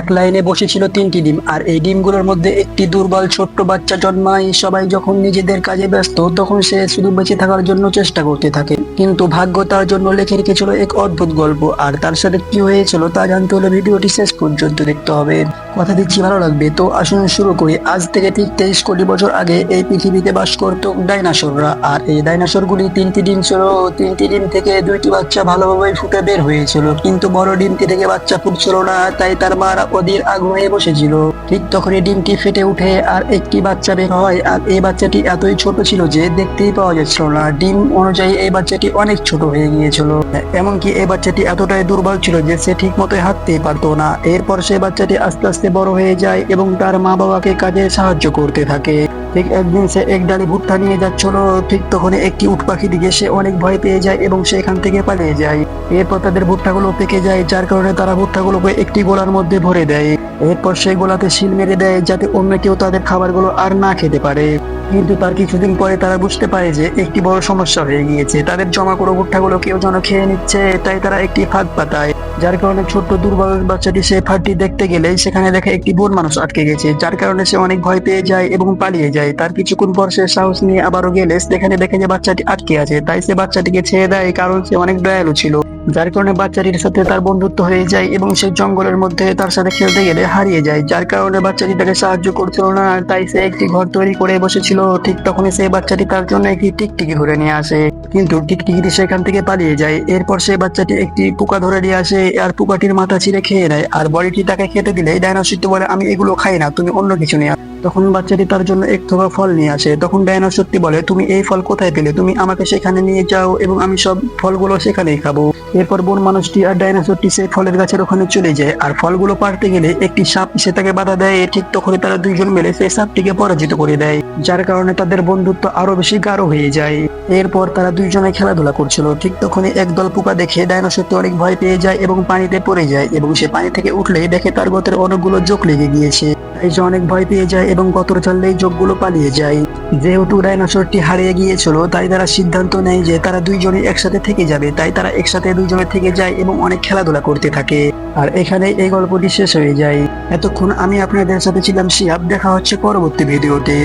এক লাইনে বসেছিল তিনটি ডিম, আর এই ডিমগুলোর মধ্যে একটি দুর্বল ছোট্ট বাচ্চা জন্মায়। সবাই যখন নিজেদের কাজে ব্যস্ত, তখন সে শুধু বেঁচে থাকার জন্য চেষ্টা করতে থাকে। কিন্তু ভাগ্য তার জন্য লেখে রেখেছিল এক অদ্ভুত গল্প। আর তার সাথে কি হয়েছিল তা জানতে হলে ভিডিওটি শেষ পর্যন্ত দেখতে হবে। কথা দিচ্ছি, ভালো লাগবে। তো আসুন শুরু করি। আজ থেকে ঠিক তেইশ কোটি বছর আগে এই পৃথিবীতে বাস করত ডাইনাসোররা। আর এই ডাইনাসোরগুলি তিনটি ডিম ছিল। তিনটি ডিম থেকে দুইটি বাচ্চা ভালোভাবে ফুটে বের হয়েছিল। কিন্তু বড় ডিমটি থেকে বাচ্চা ফুটছিল না, তাই তার মারা ওদের আগ্রহে বসেছিল। ঠিক তখনই ডিমটি ফেটে উঠে আর একটি বাচ্চা বের হয়। আর এই বাচ্চাটি এতই ছোট ছিল যে দেখতেই পাওয়া যাচ্ছিল না। ডিম অনুযায়ী এই বাচ্চাটি অনেক ছোট হয়ে গিয়েছিল। এমনকি এই বাচ্চাটি এতটাই দুর্বল ছিল যে সে ঠিক মতো হাঁটতেই পারতো না। এরপর সেই বাচ্চাটি আস্তে আস্তে বড় হয়ে যায় এবং তার মা বাবাকে কাজে সাহায্য করতে থাকে। ঠিক একদিন সে এক ডালি ভুট্টা নিয়ে যাচ্ছিল। ঠিক তখনই একটি উট পাখি দিকে সে অনেক ভয় পেয়ে যায় এবং সেখান থেকে পালিয়ে যায়। এরপর তাদের ভুট্টাগুলো পেকে যায়, যার কারণে তারা ভুট্টাগুলোকে একটি গোলার মধ্যে ভরে দেয়। এরপর সেই গোলাতে শিল মেরে দেয় যাতে অন্য কেউ তাদের খাবারগুলো আর না খেতে পারে। কিন্তু তার কিছুদিন পরে তারা বুঝতে পারে যে একটি বড় সমস্যা হয়ে গিয়েছে। তাদের জমা করে ভুট্টাগুলো কেউ যেন খেয়ে নিচ্ছে তাই তারা একটি ফাঁদ পাতায়। যার কারণে ছোট্ট দুর্বল বাচ্চাটি সেই ফাঁদটি দেখতে গেলে সেখানে দেখে একটি বোন মানুষ আটকে গেছে, যার কারণে সে অনেক ভয় পেয়ে যায় এবং পালিয়ে যায়। তার কিছুক্ষণ পর সে সাহস নিয়ে আবারও গেলে সেখানে দেখে যে বাচ্চাটি আটকে আছে, তাই সে বাচ্চাটিকে ছেড়ে দেয়, কারণ সে অনেক দয়ালু ছিল। যার কারণে বাচ্চাটির সাথে তার বন্ধুত্ব হয়ে যায় এবং সে জঙ্গলের মধ্যে তার সাথে খেলতে গেলে হারিয়ে যায়, যার কারণে বাচ্চাটি তাকে সাহায্য করছিল না, তাই সে একটি ঘর তৈরি করে বসেছিল। ঠিক তখনই সেই বাচ্চাটি তার জন্য একটি টিকটিকি ধরে নিয়ে আসে। কিন্তু টিকটিকিটি সেখান থেকে পালিয়ে যায়। এরপর সেই বাচ্চাটি একটি পোকা ধরে নিয়ে আসে আর পোকাটির মাথা ছিঁড়ে খেয়ে নেয়। আর বডিটি তাকে খেতে দিলে ডাইনোসরটি বলে, আমি এগুলো খাই না, তুমি অন্য কিছু নিয়ে। তখন বাচ্চাটি তার জন্য এক থোকা ফল নিয়ে আসে। তখন ডাইনোসরটি বলে, তুমি এই ফল কোথায় পেলে? তুমি আমাকে সেখানে নিয়ে যাও এবং আমি সব ফলগুলো সেখানেই খাব। এরপর বন মানুষটি আর ডাইনোসরটি সেই ফলের গাছের ওখানে চলে যায়। আর ফলগুলো পারতে গেলে একটি সাপ সে তাকে বাধা দেয়। ঠিক তখনই তারা দুইজন মিলে সেই সাপটিকে পরাজিত করে দেয়, যার কারণে তাদের বন্ধুত্ব আরও বেশি গাঢ় হয়ে যায়। এরপর তারা দুইজনে খেলাধুলা করছিল। ঠিক তখনই একদল পোকা দেখে ডাইনোসরটি অনেক ভয় পেয়ে যায় এবং পানিতে পড়ে যায় এবং সে পানি থেকে উঠলে দেখে তার গতের অনেকগুলো চোখ লেগে গিয়েছে। যে অনেক ভয় পেয়ে যায় এবং কতর চাললেই যোগগুলো পালিয়ে যায়। যেহেতু ডাইনোসরটি হারিয়ে গিয়েছিল, তাই তারা সিদ্ধান্ত নেয় যে তারা দুইজনে একসাথে থেকে যাবে, তাই তারা একসাথে দুইজনে থেকে যায় এবং অনেক খেলাধুলা করতে থাকে। আর এখানে এই গল্পটি শেষ হয়ে যায়। এতক্ষণ আমি আপনাদের সাথে ছিলাম শিয়াব দেখা হচ্ছে পরবর্তী ভিডিওতে।